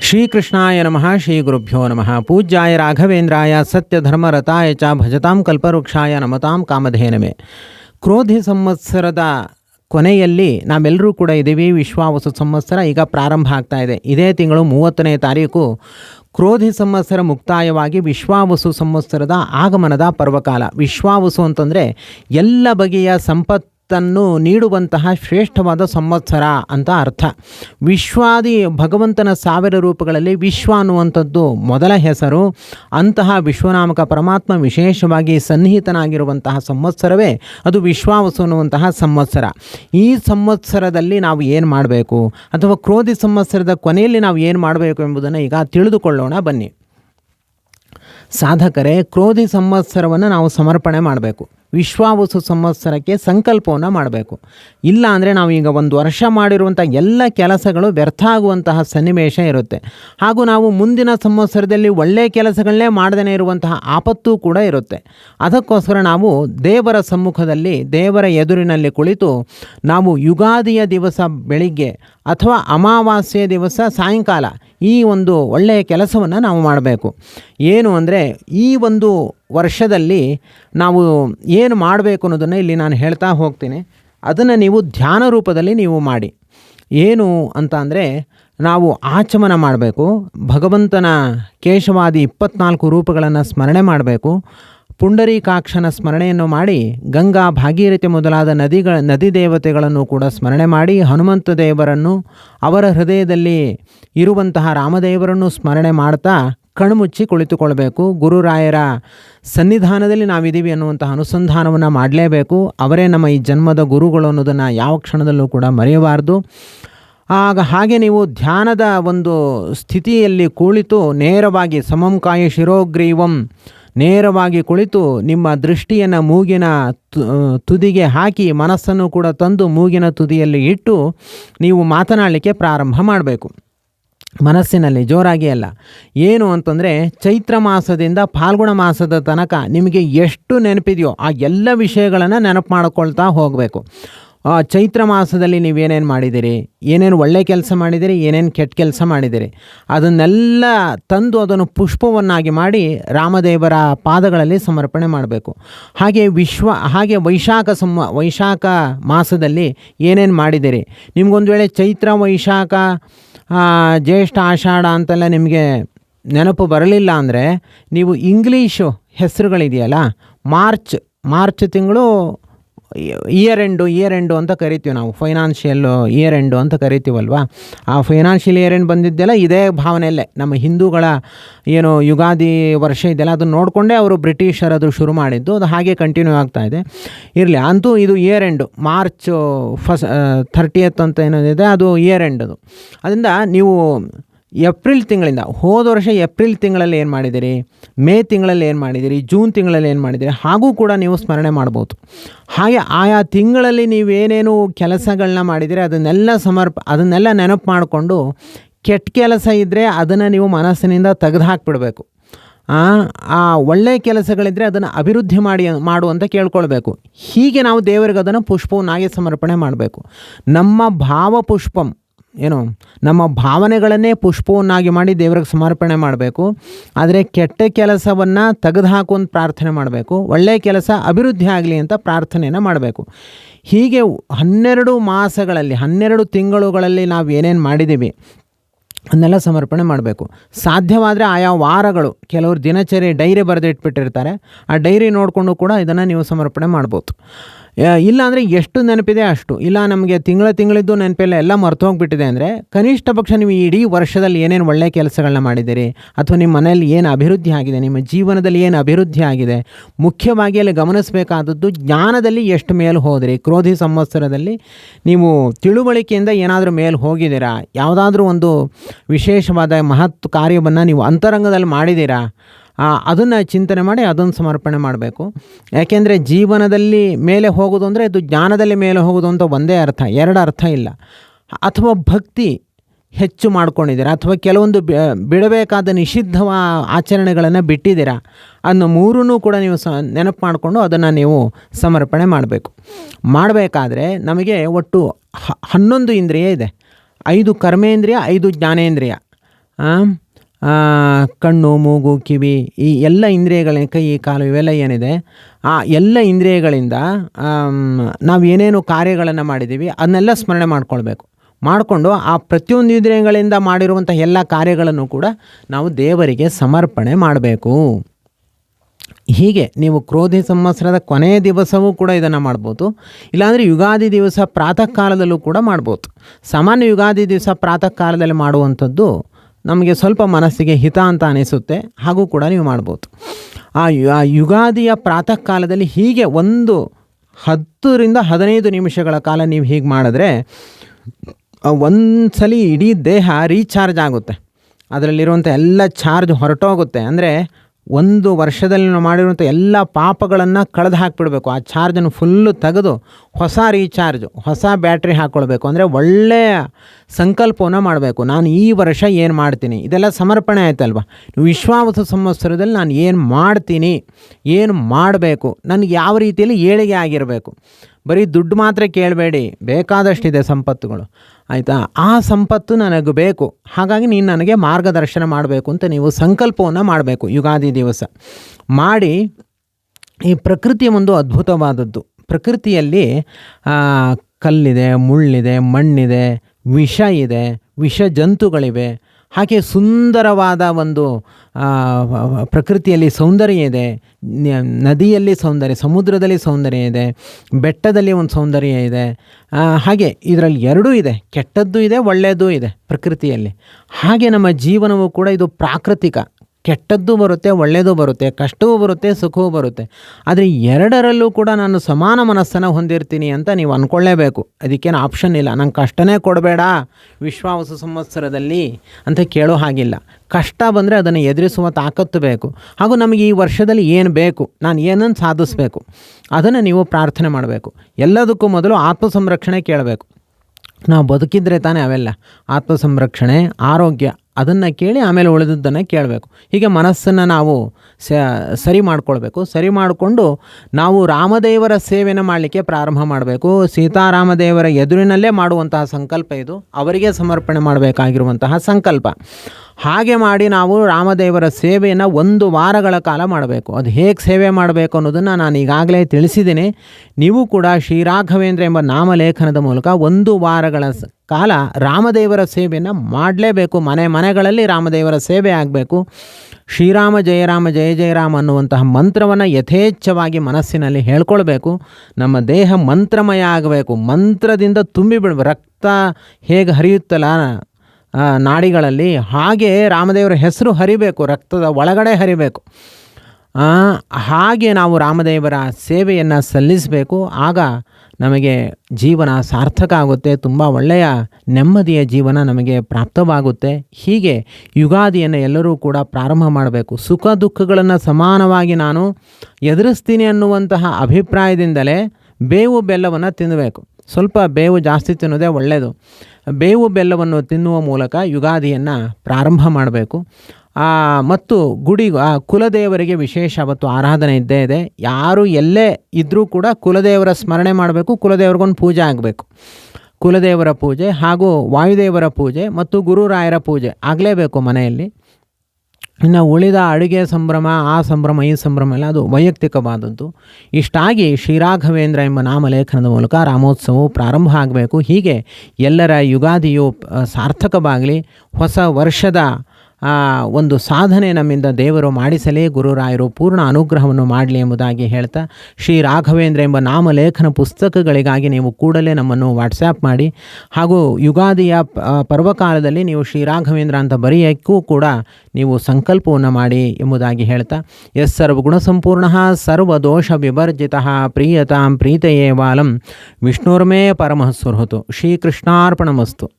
ಶ್ರೀಕೃಷ್ಣಾಯ ನಮಃ ಶ್ರೀ ಗುರುಭ್ಯೋ ನಮಃ. ಪೂಜ್ಯಾಯ ರಾಘವೇಂದ್ರಾಯ, ಸತ್ಯಧರ್ಮರತಾಯ ಚ ಭಜತಾಂ ಕಲ್ಪವೃಕ್ಷಾಯ ನಮತಾಂ ಕಾಮಧೇನಮೆ. ಕ್ರೋಧಿ ಸಂವತ್ಸರದ ಕೊನೆಯಲ್ಲಿ ನಾವೆಲ್ಲರೂ ಕೂಡ ಇದ್ದೀವಿ. ವಿಶ್ವಾವಸು ಸಂವತ್ಸರ ಈಗ ಪ್ರಾರಂಭ ಆಗ್ತಾ ಇದೆ. ಇದೇ ತಿಂಗಳು ಮೂವತ್ತನೇ ತಾರೀಕು. ಕ್ರೋಧಿ ಸಂವತ್ಸರ ಮುಕ್ತಾಯವಾಗಿ ವಿಶ್ವಾವಸು ಸಂವತ್ಸರದ ಆಗಮನದ ಪರ್ವಕಾಲ. ವಿಶ್ವಾವಸು ಅಂತಂದರೆ ಎಲ್ಲ ಬಗೆಯ ಸಂಪತ್ತನ್ನು ನೀಡುವಂತಹ ಶ್ರೇಷ್ಠವಾದ ಸಂವತ್ಸರ ಅಂತ ಅರ್ಥ. ವಿಶ್ವಾದಿ ಭಗವಂತನ ಸಾವಿರ ರೂಪಗಳಲ್ಲಿ ವಿಶ್ವ ಅನ್ನುವಂಥದ್ದು ಮೊದಲ ಹೆಸರು. ಅಂತಹ ವಿಶ್ವನಾಮಕ ಪರಮಾತ್ಮ ವಿಶೇಷವಾಗಿ ಸನ್ನಿಹಿತನಾಗಿರುವಂತಹ ಸಂವತ್ಸರವೇ ಅದು ವಿಶ್ವಾವಸು ಅನ್ನುವಂತಹ ಸಂವತ್ಸರ. ಈ ಸಂವತ್ಸರದಲ್ಲಿ ನಾವು ಏನು ಮಾಡಬೇಕು? ಅಥವಾ ಕ್ರೋಧಿ ಸಂವತ್ಸರದ ಕೊನೆಯಲ್ಲಿ ನಾವು ಏನು ಮಾಡಬೇಕು ಎಂಬುದನ್ನು ಈಗ ತಿಳಿದುಕೊಳ್ಳೋಣ, ಬನ್ನಿ. ಸಾಧಕರೇ, ಕ್ರೋಧಿ ಸಂವತ್ಸರವನ್ನು ನಾವು ಸಮರ್ಪಣೆ ಮಾಡಬೇಕು. ವಿಶ್ವಾವಸು ಸಂವತ್ಸರಕ್ಕೆ ಸಂಕಲ್ಪವನ್ನು ಮಾಡಬೇಕು. ಇಲ್ಲ ಅಂದರೆ ನಾವು ಈಗ ಒಂದು ವರ್ಷ ಮಾಡಿರುವಂಥ ಎಲ್ಲ ಕೆಲಸಗಳು ವ್ಯರ್ಥ ಆಗುವಂತಹ ಸನ್ನಿವೇಶ ಇರುತ್ತೆ. ಹಾಗೂ ನಾವು ಮುಂದಿನ ಸಂವತ್ಸರದಲ್ಲಿ ಒಳ್ಳೆಯ ಕೆಲಸಗಳನ್ನೇ ಮಾಡದೇ ಇರುವಂತಹ ಆಪತ್ತು ಕೂಡ ಇರುತ್ತೆ. ಅದಕ್ಕೋಸ್ಕರ ನಾವು ದೇವರ ಸಮ್ಮುಖದಲ್ಲಿ, ದೇವರ ಎದುರಿನಲ್ಲಿ ಕುಳಿತು ನಾವು ಯುಗಾದಿಯ ದಿವಸ, ಬೆಳಿಗ್ಗೆ ಅಥವಾ ಅಮಾವಾಸ್ಯೆಯ ದಿವಸ ಸಾಯಂಕಾಲ ಈ ಒಂದು ಒಳ್ಳೆಯ ಕೆಲಸವನ್ನು ನಾವು ಮಾಡಬೇಕು. ಏನು ಅಂದರೆ ಈ ಒಂದು ವರ್ಷದಲ್ಲಿ ನಾವು ಏನು ಮಾಡಬೇಕು ಅನ್ನೋದನ್ನು ಇಲ್ಲಿ ನಾನು ಹೇಳ್ತಾ ಹೋಗ್ತೀನಿ. ಅದನ್ನು ನೀವು ಧ್ಯಾನ ರೂಪದಲ್ಲಿ ನೀವು ಮಾಡಿ. ಏನು ಅಂತ ಅಂದರೆ ನಾವು ಆಚಮನ ಮಾಡಬೇಕು. ಭಗವಂತನ ಕೇಶವಾದಿ ಇಪ್ಪತ್ನಾಲ್ಕು ರೂಪಗಳನ್ನು ಸ್ಮರಣೆ ಮಾಡಬೇಕು. ಪುಂಡರೀಕಾಕ್ಷನ ಸ್ಮರಣೆಯನ್ನು ಮಾಡಿ ಗಂಗಾ ಭಾಗೀರಥಿ ಮೊದಲಾದ ನದಿಗಳ ನದಿ ದೇವತೆಗಳನ್ನು ಕೂಡ ಸ್ಮರಣೆ ಮಾಡಿ ಹನುಮಂತ ದೇವರನ್ನು ಅವರ ಹೃದಯದಲ್ಲಿ ಇರುವಂತಹ ರಾಮದೇವರನ್ನು ಸ್ಮರಣೆ ಮಾಡ್ತಾ ಕಣ್ಮುಚ್ಚಿ ಕುಳಿತುಕೊಳ್ಬೇಕು. ಗುರುರಾಯರ ಸನ್ನಿಧಾನದಲ್ಲಿ ನಾವಿದ್ದೀವಿ ಅನ್ನುವಂತಹ ಅನುಸಂಧಾನವನ್ನು ಮಾಡಲೇಬೇಕು. ಅವರೇ ನಮ್ಮ ಈ ಜನ್ಮದ ಗುರುಗಳು ಅನ್ನೋದನ್ನು ಯಾವ ಕ್ಷಣದಲ್ಲೂ ಕೂಡ ಮರೆಯಬಾರ್ದು. ಆಗ ಹಾಗೆ ನೀವು ಧ್ಯಾನದ ಒಂದು ಸ್ಥಿತಿಯಲ್ಲಿ ಕುಳಿತು ನೇರವಾಗಿ ಸಮಂಕಾಯ ಶಿರೋಗ್ರೀವಂ ನೇರವಾಗಿ ಕುಳಿತು ನಿಮ್ಮ ದೃಷ್ಟಿಯನ್ನು ಮೂಗಿನ ತುದಿಗೆ ಹಾಕಿ ಮನಸ್ಸನ್ನು ಕೂಡ ತಂದು ಮೂಗಿನ ತುದಿಯಲ್ಲಿ ಇಟ್ಟು ನೀವು ಮಾತನಾಡಲಿಕ್ಕೆ ಪ್ರಾರಂಭ ಮಾಡಬೇಕು. ಮನಸ್ಸಿನಲ್ಲಿ ಜೋರಾಗಿ ಅಲ್ಲ. ಏನು ಅಂತಂದರೆ ಚೈತ್ರ ಮಾಸದಿಂದ ಫಾಲ್ಗುಣ ಮಾಸದ ತನಕ ನಿಮಗೆ ಎಷ್ಟು ನೆನಪಿದೆಯೋ ಆ ಎಲ್ಲ ವಿಷಯಗಳನ್ನು ನೆನಪು ಮಾಡಿಕೊಳ್ತಾ ಹೋಗಬೇಕು. ಚೈತ್ರ ಮಾಸದಲ್ಲಿ ನೀವೇನೇನು ಮಾಡಿದ್ದೀರಿ ಏನೇನು ಒಳ್ಳೆ ಕೆಲಸ ಮಾಡಿದ್ದೀರಿ ಏನೇನು ಕೆಟ್ಟ ಕೆಲಸ ಮಾಡಿದ್ದೀರಿ ಅದನ್ನೆಲ್ಲ ತಂದು ಅದನ್ನು ಪುಷ್ಪವನ್ನಾಗಿ ಮಾಡಿ ರಾಮದೇವರ ಪಾದಗಳಲ್ಲಿ ಸಮರ್ಪಣೆ ಮಾಡಬೇಕು. ಹಾಗೆ ವಿಶ್ವ, ಹಾಗೆ ವೈಶಾಖ ಸಮ, ವೈಶಾಖ ಮಾಸದಲ್ಲಿ ಏನೇನು ಮಾಡಿದ್ದೀರಿ ನಿಮಗೊಂದು ವೇಳೆ ಚೈತ್ರ, ವೈಶಾಖ ಜ್ಯೇಷ್ಠ, ಆಷಾಢ ಅಂತೆಲ್ಲ ನಿಮಗೆ ನೆನಪು ಬರಲಿಲ್ಲ ಅಂದರೆ ನೀವು ಇಂಗ್ಲೀಷು ಹೆಸರುಗಳಿದೆಯಲ್ಲ, ಮಾರ್ಚ್ ಮಾರ್ಚ್ ತಿಂಗಳು ಇಯರ್ ಎಂಡು ಇಯರ್ ಎಂಡು ಅಂತ ಕರಿತೀವಿ ನಾವು. ಫೈನಾನ್ಷಿಯಲ್ ಇಯರ್ ಎಂಡು ಅಂತ ಕರಿತೀವಲ್ವಾ? ಆ ಫೈನಾನ್ಷಿಯಲ್ ಇಯರ್ ಎಂಡ್ ಬಂದಿದ್ದೆಲ್ಲ ಇದೇ ಭಾವನೆಯಲ್ಲೇ. ನಮ್ಮ ಹಿಂದೂಗಳ ಏನು ಯುಗಾದಿ ವರ್ಷ ಇದೆಲ್ಲ ಅದನ್ನು ನೋಡಿಕೊಂಡೇ ಅವರು ಬ್ರಿಟಿಷರ್ ಅದು ಶುರು ಮಾಡಿದ್ದು. ಅದು ಹಾಗೆ ಕಂಟಿನ್ಯೂ ಆಗ್ತಾ ಇದೆ. ಇರಲಿ, ಅಂತೂ ಇದು year end March first thirtieth ಅಂತ ಏನಿದೆ, ಅದು ಇಯರ್ ಅದು. ಅದರಿಂದ ನೀವು ಏಪ್ರಿಲ್ ತಿಂಗಳಿಂದ, ಹೋದ ವರ್ಷ ಏಪ್ರಿಲ್ ತಿಂಗಳಲ್ಲಿ ಏನು ಮಾಡಿದಿರಿ? ಮೇ ತಿಂಗಳಲ್ಲಿ ಏನು ಮಾಡಿದಿರಿ? ಜೂನ್ ತಿಂಗಳಲ್ಲಿ ಏನು ಮಾಡಿದಿರಿ? ಹಾಗೂ ಕೂಡ ನೀವು ಸ್ಮರಣೆ ಮಾಡ್ಬೋದು. ಹಾಗೆ ಆಯಾ ತಿಂಗಳಲ್ಲಿ ನೀವೇನೇನು ಕೆಲಸಗಳನ್ನ ಮಾಡಿದರೆ, ಅದನ್ನೆಲ್ಲ ಸಮರ್ಪ, ಅದನ್ನೆಲ್ಲ ನೆನಪು ಮಾಡಿಕೊಂಡು ಕೆಟ್ಟ ಕೆಲಸ ಇದ್ದರೆ ಅದನ್ನು ನೀವು ಮನಸ್ಸಿನಿಂದ ತೆಗೆದು ಹಾಕಿಬಿಡಬೇಕು ಆ ಒಳ್ಳೆಯ ಕೆಲಸಗಳಿದ್ದರೆ ಅದನ್ನು ಅಭಿವೃದ್ಧಿ ಮಾಡಿ, ಮಾಡು ಅಂತ ಕೇಳ್ಕೊಳ್ಬೇಕು. ಹೀಗೆ ನಾವು ದೇವರಿಗೆ ಅದನ್ನು ಪುಷ್ಪವನ್ನಾಗಿ ಸಮರ್ಪಣೆ ಮಾಡಬೇಕು. ನಮ್ಮ ಭಾವ ಪುಷ್ಪಂ ಏನು, ನಮ್ಮ ಭಾವನೆಗಳನ್ನೇ ಪುಷ್ಪವನ್ನಾಗಿ ಮಾಡಿ ದೇವ್ರಿಗೆ ಸಮರ್ಪಣೆ ಮಾಡಬೇಕು. ಆದರೆ ಕೆಟ್ಟ ಕೆಲಸವನ್ನು ತೆಗೆದುಹಾಕು ಅಂತ ಪ್ರಾರ್ಥನೆ ಮಾಡಬೇಕು. ಒಳ್ಳೆಯ ಕೆಲಸ ಅಭಿವೃದ್ಧಿ ಆಗಲಿ ಅಂತ ಪ್ರಾರ್ಥನೆಯನ್ನು ಮಾಡಬೇಕು. ಹೀಗೆ ಹನ್ನೆರಡು ಮಾಸಗಳಲ್ಲಿ, ಹನ್ನೆರಡು ತಿಂಗಳುಗಳಲ್ಲಿ ನಾವು ಏನೇನು ಮಾಡಿದ್ದೀವಿ ಅದನ್ನೆಲ್ಲ ಸಮರ್ಪಣೆ ಮಾಡಬೇಕು. ಸಾಧ್ಯವಾದರೆ ಆಯಾ ವಾರಗಳು, ಕೆಲವರು ದಿನಚರಿ ಡೈರಿ ಬರೆದಿಟ್ಬಿಟ್ಟಿರ್ತಾರೆ. ಆ ಡೈರಿ ನೋಡಿಕೊಂಡು ಕೂಡ ಇದನ್ನು ನೀವು ಸಮರ್ಪಣೆ ಮಾಡ್ಬೋದು. ಇಲ್ಲ ಅಂದರೆ ಎಷ್ಟು ನೆನಪಿದೆ ಅಷ್ಟು. ಇಲ್ಲ ನಮಗೆ ತಿಂಗಳ ತಿಂಗಳಿದ್ದು ನೆನಪಿಲ್ಲ ಎಲ್ಲ ಮರ್ತೋಗ್ಬಿಟ್ಟಿದೆ ಅಂದರೆ ಕನಿಷ್ಠ ಪಕ್ಷ ನೀವು ಇಡೀ ವರ್ಷದಲ್ಲಿ ಏನೇನು ಒಳ್ಳೆಯ ಕೆಲಸಗಳನ್ನ ಮಾಡಿದ್ದೀರಿ, ಅಥವಾ ನಿಮ್ಮ ಮನೆಯಲ್ಲಿ ಏನು ಅಭಿವೃದ್ಧಿ ಆಗಿದೆ, ನಿಮ್ಮ ಜೀವನದಲ್ಲಿ ಏನು ಅಭಿವೃದ್ಧಿ ಆಗಿದೆ, ಮುಖ್ಯವಾಗಿ ಅಲ್ಲಿ ಗಮನಿಸಬೇಕಾದದ್ದು ಜ್ಞಾನದಲ್ಲಿ ಎಷ್ಟು ಮೇಲೆ ಹೋದ್ರಿ, ಕ್ರೋಧಿ ಸಂವತ್ಸರದಲ್ಲಿ ನೀವು ತಿಳುವಳಿಕೆಯಿಂದ ಏನಾದರೂ ಮೇಲೆ ಹೋಗಿದ್ದೀರಾ, ಯಾವುದಾದ್ರೂ ಒಂದು ವಿಶೇಷವಾದ ಮಹತ್ ಕಾರ್ಯವನ್ನು ನೀವು ಅಂತರಂಗದಲ್ಲಿ ಮಾಡಿದ್ದೀರಾ ಅದನ್ನು ಚಿಂತನೆ ಮಾಡಿ ಅದನ್ನು ಸಮರ್ಪಣೆ ಮಾಡಬೇಕು. ಯಾಕೆಂದರೆ ಜೀವನದಲ್ಲಿ ಮೇಲೆ ಹೋಗೋದು ಅಂದರೆ ಇದು ಜ್ಞಾನದಲ್ಲಿ ಮೇಲೆ ಹೋಗೋದು ಅಂತ ಒಂದೇ ಅರ್ಥ, ಎರಡು ಅರ್ಥ ಇಲ್ಲ. ಅಥವಾ ಭಕ್ತಿ ಹೆಚ್ಚು ಮಾಡ್ಕೊಂಡಿದ್ದೀರಾ, ಅಥವಾ ಕೆಲವೊಂದು ಬಿಡಬೇಕಾದ ನಿಷಿದ್ಧವ ಆಚರಣೆಗಳನ್ನು ಬಿಟ್ಟಿದ್ದೀರಾ ಅನ್ನೋ ಮೂರೂ ಕೂಡ ನೀವು ಸ, ನೆನಪು ಮಾಡಿಕೊಂಡು ಅದನ್ನು ನೀವು ಸಮರ್ಪಣೆ ಮಾಡಬೇಕು. ಮಾಡಬೇಕಾದ್ರೆ ನಮಗೆ ಒಟ್ಟು ಹನ್ನೊಂದು ಇಂದ್ರಿಯ ಇದೆ. ಐದು ಕರ್ಮೇಂದ್ರಿಯ, ಐದು ಜ್ಞಾನೇಂದ್ರಿಯ. ಕಣ್ಣು, ಮೂಗು, ಕಿವಿ, ಈ ಎಲ್ಲ ಇಂದ್ರಿಯಗಳ ಕೈ, ಕಾಲು ಇವೆಲ್ಲ ಏನಿದೆ, ಆ ಎಲ್ಲ ಇಂದ್ರಿಯಗಳಿಂದ ನಾವು ಏನೇನು ಕಾರ್ಯಗಳನ್ನು ಮಾಡಿದ್ದೀವಿ ಅದನ್ನೆಲ್ಲ ಸ್ಮರಣೆ ಮಾಡ್ಕೊಳ್ಬೇಕು. ಮಾಡಿಕೊಂಡು ಆ ಪ್ರತಿಯೊಂದು ಇಂದ್ರಿಯಗಳಿಂದ ಮಾಡಿರುವಂಥ ಎಲ್ಲ ಕಾರ್ಯಗಳನ್ನು ಕೂಡ ನಾವು ದೇವರಿಗೆ ಸಮರ್ಪಣೆ ಮಾಡಬೇಕು. ಹೀಗೆ ನೀವು ಕ್ರೋಧಿ ಸಂವತ್ಸರದ ಕೊನೆಯ ದಿವಸವೂ ಕೂಡ ಇದನ್ನು ಮಾಡ್ಬೋದು. ಇಲ್ಲಾಂದರೆ ಯುಗಾದಿ ದಿವಸ ಪ್ರಾತಃ ಕಾಲದಲ್ಲೂ ಕೂಡ ಮಾಡ್ಬೋದು. ಸಾಮಾನ್ಯ ಯುಗಾದಿ ದಿವಸ ಪ್ರಾತಃ ಕಾಲದಲ್ಲಿ ಮಾಡುವಂಥದ್ದು ನಮಗೆ ಸ್ವಲ್ಪ ಮನಸ್ಸಿಗೆ ಹಿತ ಅಂತ ಅನಿಸುತ್ತೆ, ಹಾಗೂ ಕೂಡ ನೀವು ಮಾಡ್ಬೋದು. ಆ ಯುಗಾದಿಯ ಪ್ರಾತಃ ಕಾಲದಲ್ಲಿ ಹೀಗೆ ಒಂದು ಹತ್ತರಿಂದ ಹದಿನೈದು ನಿಮಿಷಗಳ ಕಾಲ ನೀವು ಹೀಗೆ ಮಾಡಿದ್ರೆ ಒಂದು ಸಲ ಇಡೀ ದೇಹ ರೀಚಾರ್ಜ್ ಆಗುತ್ತೆ. ಅದರಲ್ಲಿರುವಂಥ ಎಲ್ಲ ಚಾರ್ಜ್ ಹೊರಟೋಗುತ್ತೆ. ಅಂದರೆ ಒಂದು ವರ್ಷದಲ್ಲಿ ನಾವು ಮಾಡಿರುವಂಥ ಎಲ್ಲ ಪಾಪಗಳನ್ನು ಕಳೆದು ಹಾಕಿಬಿಡಬೇಕು. ಆ ಚಾರ್ಜನ್ನು ಫುಲ್ಲು ತೆಗೆದು ಹೊಸ ರೀಚಾರ್ಜ್ ಹೊಸ ಬ್ಯಾಟ್ರಿ ಹಾಕ್ಕೊಳ್ಬೇಕು. ಅಂದರೆ ಒಳ್ಳೆಯ ಸಂಕಲ್ಪವನ್ನು ಮಾಡಬೇಕು. ನಾನು ಈ ವರ್ಷ ಏನು ಮಾಡ್ತೀನಿ? ಇದೆಲ್ಲ ಸಮರ್ಪಣೆ ಆಯ್ತಲ್ವ? ವಿಶ್ವಾವಸ ಸಂವತ್ಸರದಲ್ಲಿ ನಾನು ಏನು ಮಾಡ್ತೀನಿ? ಏನು ಮಾಡಬೇಕು? ನನಗೆ ಯಾವ ರೀತಿಯಲ್ಲಿ ಏಳಿಗೆ ಆಗಿರಬೇಕು? ಬರೀ ದುಡ್ಡು ಮಾತ್ರ ಕೇಳಬೇಡಿ. ಬೇಕಾದಷ್ಟಿದೆ ಸಂಪತ್ತುಗಳು. ಆಯಿತಾ? ಆ ಸಂಪತ್ತು ನನಗೆ ಬೇಕು. ಹಾಗಾಗಿ ನೀನು ನನಗೆ ಮಾರ್ಗದರ್ಶನ ಮಾಡಬೇಕು ಅಂತ ನೀವು ಸಂಕಲ್ಪವನ್ನು ಮಾಡಬೇಕು ಯುಗಾದಿ ದಿವಸ. ಮಾಡಿ ಈ ಪ್ರಕೃತಿ ಒಂದು ಅದ್ಭುತವಾದದ್ದು. ಪ್ರಕೃತಿಯಲ್ಲಿ ಕಲ್ಲಿದೆ, ಮುಳ್ಳಿದೆ, ಮಣ್ಣಿದೆ, ವಿಷ ಇದೆ, ವಿಷ ಜಂತುಗಳಿವೆ. ಹಾಗೆ ಸುಂದರವಾದ ಒಂದು ಪ್ರಕೃತಿಯಲ್ಲಿ ಸೌಂದರ್ಯ ಇದೆ. ನದಿಯಲ್ಲಿ ಸೌಂದರ್ಯ, ಸಮುದ್ರದಲ್ಲಿ ಸೌಂದರ್ಯ ಇದೆ. ಬೆಟ್ಟದಲ್ಲಿ ಒಂದು ಸೌಂದರ್ಯ ಇದೆ. ಹಾಗೆ ಇದರಲ್ಲಿ ಎರಡೂ ಇದೆ. ಕೆಟ್ಟದ್ದು ಇದೆ, ಒಳ್ಳೆಯದೂ ಇದೆ ಪ್ರಕೃತಿಯಲ್ಲಿ. ಹಾಗೆ ನಮ್ಮ ಜೀವನವೂ ಕೂಡ ಇದು ಪ್ರಾಕೃತಿಕ. ಕೆಟ್ಟದ್ದು ಬರುತ್ತೆ ಒಳ್ಳೆಯದು ಬರುತ್ತೆ, ಕಷ್ಟವೂ ಬರುತ್ತೆ, ಸುಖವೂ ಬರುತ್ತೆ. ಆದರೆ ಎರಡರಲ್ಲೂ ಕೂಡ ನಾನು ಸಮಾನ ಮನಸ್ಸನ್ನು ಹೊಂದಿರ್ತೀನಿ ಅಂತ ನೀವು ಅಂದ್ಕೊಳ್ಳೇಬೇಕು ಅದಕ್ಕೇನು ಆಪ್ಷನ್ ಇಲ್ಲ. ನಂಗೆ ಕಷ್ಟನೇ ಕೊಡಬೇಡ. ವಿಶ್ವಾಸ ಸಂವತ್ಸರದಲ್ಲಿ ಅಂತ ಕೇಳೋ ಹಾಗಿಲ್ಲ. ಕಷ್ಟ ಬಂದರೆ ಅದನ್ನು ಎದುರಿಸುವ ತಾಕತ್ತು ಬೇಕು. ಹಾಗೂ ನಮಗೆ ಈ ವರ್ಷದಲ್ಲಿ ಏನು ಬೇಕು? ನಾನು ಏನನ್ನು ಸಾಧಿಸಬೇಕು? ಅದನ್ನು ನೀವು ಪ್ರಾರ್ಥನೆ ಮಾಡಬೇಕು. ಎಲ್ಲದಕ್ಕೂ ಮೊದಲು ಆತ್ಮ ಸಂರಕ್ಷಣೆ ಕೇಳಬೇಕು. ನಾವು ಬದುಕಿದ್ರೆ ತಾನೇ ಅವೆಲ್ಲ. ಆತ್ಮ ಸಂರಕ್ಷಣೆ ಆರೋಗ್ಯ ಅದನ್ನು ಕೇಳಿ ಆಮೇಲೆ ಉಳಿದದ್ದನ್ನು ಕೇಳಬೇಕು. ಹೀಗೆ ಮನಸ್ಸನ್ನು ನಾವು ಸರಿ ಮಾಡಿಕೊಳ್ಬೇಕು. ಸರಿ ಮಾಡಿಕೊಂಡು ನಾವು ರಾಮದೇವರ ಸೇವೆಯನ್ನು ಮಾಡಲಿಕ್ಕೆ ಪ್ರಾರಂಭ ಮಾಡಬೇಕು. ಸೀತಾರಾಮದೇವರ ಎದುರಿನಲ್ಲೇ ಮಾಡುವಂತಹ ಸಂಕಲ್ಪ ಇದು. ಅವರಿಗೆ ಸಮರ್ಪಣೆ ಮಾಡಬೇಕಾಗಿರುವಂತಹ ಸಂಕಲ್ಪ. ಹಾಗೆ ಮಾಡಿ ನಾವು ರಾಮದೇವರ ಸೇವೆಯನ್ನು ಒಂದು ವಾರಗಳ ಕಾಲ ಮಾಡಬೇಕು. ಅದು ಹೇಗೆ ಸೇವೆ ಮಾಡಬೇಕು ಅನ್ನೋದನ್ನು ನಾನು ಈಗಾಗಲೇ ತಿಳಿಸಿದ್ದೀನಿ. ನೀವು ಕೂಡ ಶ್ರೀರಾಘವೇಂದ್ರ ಎಂಬ ನಾಮಲೇಖನದ ಮೂಲಕ ಒಂದು ವಾರಗಳ ಕಾಲ ರಾಮದೇವರ ಸೇವೆಯನ್ನು ಮಾಡಲೇಬೇಕು. ಮನೆ ಮನೆಗಳಲ್ಲಿ ರಾಮದೇವರ ಸೇವೆ ಆಗಬೇಕು. ಶ್ರೀರಾಮ ಜಯರಾಮ ಜಯ ಜಯರಾಮ ಅನ್ನುವಂತಹ ಮಂತ್ರವನ್ನು ಯಥೇಚ್ಛವಾಗಿ ಮನಸ್ಸಿನಲ್ಲಿ ಹೇಳ್ಕೊಳ್ಬೇಕು. ನಮ್ಮ ದೇಹ ಮಂತ್ರಮಯ ಆಗಬೇಕು. ಮಂತ್ರದಿಂದ ತುಂಬಿಬಿಡ್ಬೇಕು ರಕ್ತ ಹೇಗೆ ಹರಿಯುತ್ತಲ್ಲ ನಾಡಿಗಳಲ್ಲಿ ಹಾಗೆ ರಾಮದೇವರ ಹೆಸರು ಹರಿಬೇಕು. ರಕ್ತದ ಒಳಗಡೆ ಹರಿಬೇಕು. ಹಾಗೆ ನಾವು ರಾಮದೇವರ ಸೇವೆಯನ್ನು ಸಲ್ಲಿಸಬೇಕು. ಆಗ ನಮಗೆ ಜೀವನ ಸಾರ್ಥಕ ಆಗುತ್ತೆ, ತುಂಬ ಒಳ್ಳೆಯ, ನೆಮ್ಮದಿಯ ಜೀವನ ನಮಗೆ ಪ್ರಾಪ್ತವಾಗುತ್ತೆ. ಹೀಗೆ ಯುಗಾದಿಯನ್ನು ಎಲ್ಲರೂ ಕೂಡ ಪ್ರಾರಂಭ ಮಾಡಬೇಕು. ಸುಖ ದುಃಖಗಳನ್ನು ಸಮಾನವಾಗಿ ನಾನು ಎದುರಿಸ್ತೀನಿ ಅನ್ನುವಂತಹ ಅಭಿಪ್ರಾಯದಿಂದಲೇ ಬೇವು ಬೆಲ್ಲವನ್ನು ತಿನ್ನಬೇಕು. ಸ್ವಲ್ಪ ಬೇವು ಜಾಸ್ತಿ ತಿನ್ನೋದೇ ಒಳ್ಳೆಯದು ಬೇವು ಬೆಲ್ಲವನ್ನು ತಿನ್ನುವ ಮೂಲಕ ಯುಗಾದಿಯನ್ನು ಪ್ರಾರಂಭ ಮಾಡಬೇಕು. ಮತ್ತು ಗುಡಿ, ಆ, ಕುಲದೇವರಿಗೆ ವಿಶೇಷ ಅವತ್ತು ಆರಾಧನೆ ಇದ್ದೇ ಇದೆ. ಯಾರು ಎಲ್ಲೇ ಇದ್ದರೂ ಕೂಡ ಕುಲದೇವರ ಸ್ಮರಣೆ ಮಾಡಬೇಕು, ಕುಲದೇವ್ರಿಗೊಂದು ಪೂಜೆ ಆಗಬೇಕು. ಕುಲದೇವರ ಪೂಜೆ ಹಾಗೂ ವಾಯುದೇವರ ಪೂಜೆ ಮತ್ತು ಗುರುರಾಯರ ಪೂಜೆ ಆಗಲೇಬೇಕು ಮನೆಯಲ್ಲಿ. ಇನ್ನು ಉಳಿದ ಅಡುಗೆ ಸಂಭ್ರಮ, ಆ ಸಂಭ್ರಮ, ಈ ಸಂಭ್ರಮ ಎಲ್ಲ ಅದು ವೈಯಕ್ತಿಕವಾದದ್ದು. ಇಷ್ಟಾಗಿ ಶ್ರೀರಾಘವೇಂದ್ರ ಎಂಬ ನಾಮಲೇಖನದ ಮೂಲಕ ರಾಮೋತ್ಸವವು ಪ್ರಾರಂಭ ಆಗಬೇಕು. ಹೀಗೆ ಎಲ್ಲರ ಯುಗಾದಿಯು ಸಾರ್ಥಕವಾಗಲಿ. ಹೊಸ ವರ್ಷದ ಒಂದು ಸಾಧನೆ ನಮ್ಮಿಂದ ದೇವರು ಮಾಡಿಸಲೇ ಗುರುರಾಯರು ಪೂರ್ಣ ಅನುಗ್ರಹವನ್ನು ಮಾಡಲಿ ಎಂಬುದಾಗಿ ಹೇಳ್ತಾ, ಶ್ರೀ ರಾಘವೇಂದ್ರ ಎಂಬ ನಾಮಲೇಖನ ಪುಸ್ತಕಗಳಿಗಾಗಿ ನೀವು ಕೂಡಲೇ ನಮ್ಮನ್ನು ವಾಟ್ಸ್ಯಾಪ್ ಮಾಡಿ, ಹಾಗೂ ಯುಗಾದಿಯ ಪರ್ವಕಾಲದಲ್ಲಿ ನೀವು ಶ್ರೀ ರಾಘವೇಂದ್ರ ಅಂತ ಬರೆಯೋಕ್ಕೂ ಕೂಡ ನೀವು ಸಂಕಲ್ಪವನ್ನು ಮಾಡಿ ಎಂಬುದಾಗಿ ಹೇಳ್ತಾ ಎಸ್ ಸರ್ವಗುಣ ಸಂಪೂರ್ಣ ಸರ್ವದೋಷ ವಿವರ್ಜಿತ ಪ್ರಿಯತಾಂ ಪ್ರೀತಯೇ ವಾಲಂ ವಿಷ್ಣುರ್ಮೇ ಪರಮಃ ಶ್ರೀ ಶ್ರೀಕೃಷ್ಣಾರ್ಪಣಮಸ್ತು.